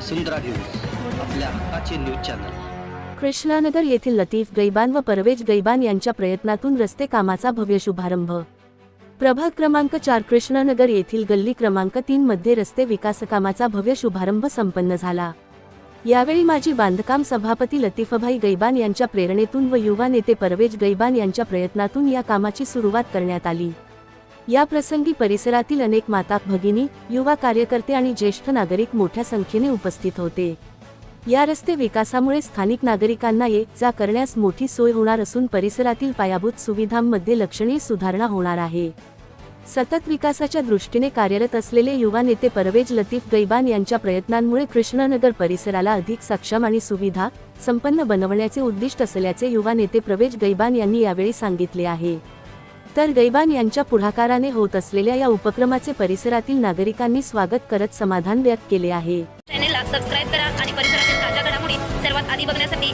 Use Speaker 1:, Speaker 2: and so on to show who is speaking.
Speaker 1: वसुंधरा news आपल्या हक्काचे news channel.
Speaker 2: Krishnanagar येथील लतीफ गैबान व परवेज गैबान यांच्या प्रयत्नातून रस्ते कामाचा भव्य शुभारंभ. प्रभाग क्रमांक चार कृष्णानगर येथील गल्ली क्रमांक तीन मध्ये रस्ते विकासकामाचा भव्य शुभारंभ संपन्न झाला. यावेळी माजी बांधकाम सभापती लतीफभाई गैबान यांच्या प्रेरणेतून व युवा नेते परवेज गैबान यांच्या प्रयत्नातून या कामाची सुरुवात करण्यात आली. या प्रसंगी परिसरातील अनेक माता भगिनी युवा कार्यकर्ते आणि ज्येष्ठ नागरिक मोठ्या संख्येने उपस्थित होते. या रस्ते विकासामुळे स्थानिक नागरिकांना ये जा करण्यास मोठी सोय होणार असून परिसरातील पायाभूत सुविधांमध्ये लक्षणीय सुधारणा होणार आहे. सतत विकासाच्या दृष्टीने कार्यरत असलेले युवा नेते परवेज लतीफ गैबान यांच्या प्रयत्नांमुळे कृष्णनगर परिसराला अधिक सक्षम आणि सुविधा संपन्न बनवण्याचे उद्दिष्ट असल्याचे युवा नेते प्रवेश गैबान यांनी यावेळी सांगितले आहे. तर गैबान यांच्या पुढाकाराने होत असलेल्या या उपक्रमाचे परिसरातील नागरिकांनी स्वागत करत समाधान व्यक्त केले आहे.
Speaker 3: करा आणि परिसरातील सर्वात आधी बघण्यासाठी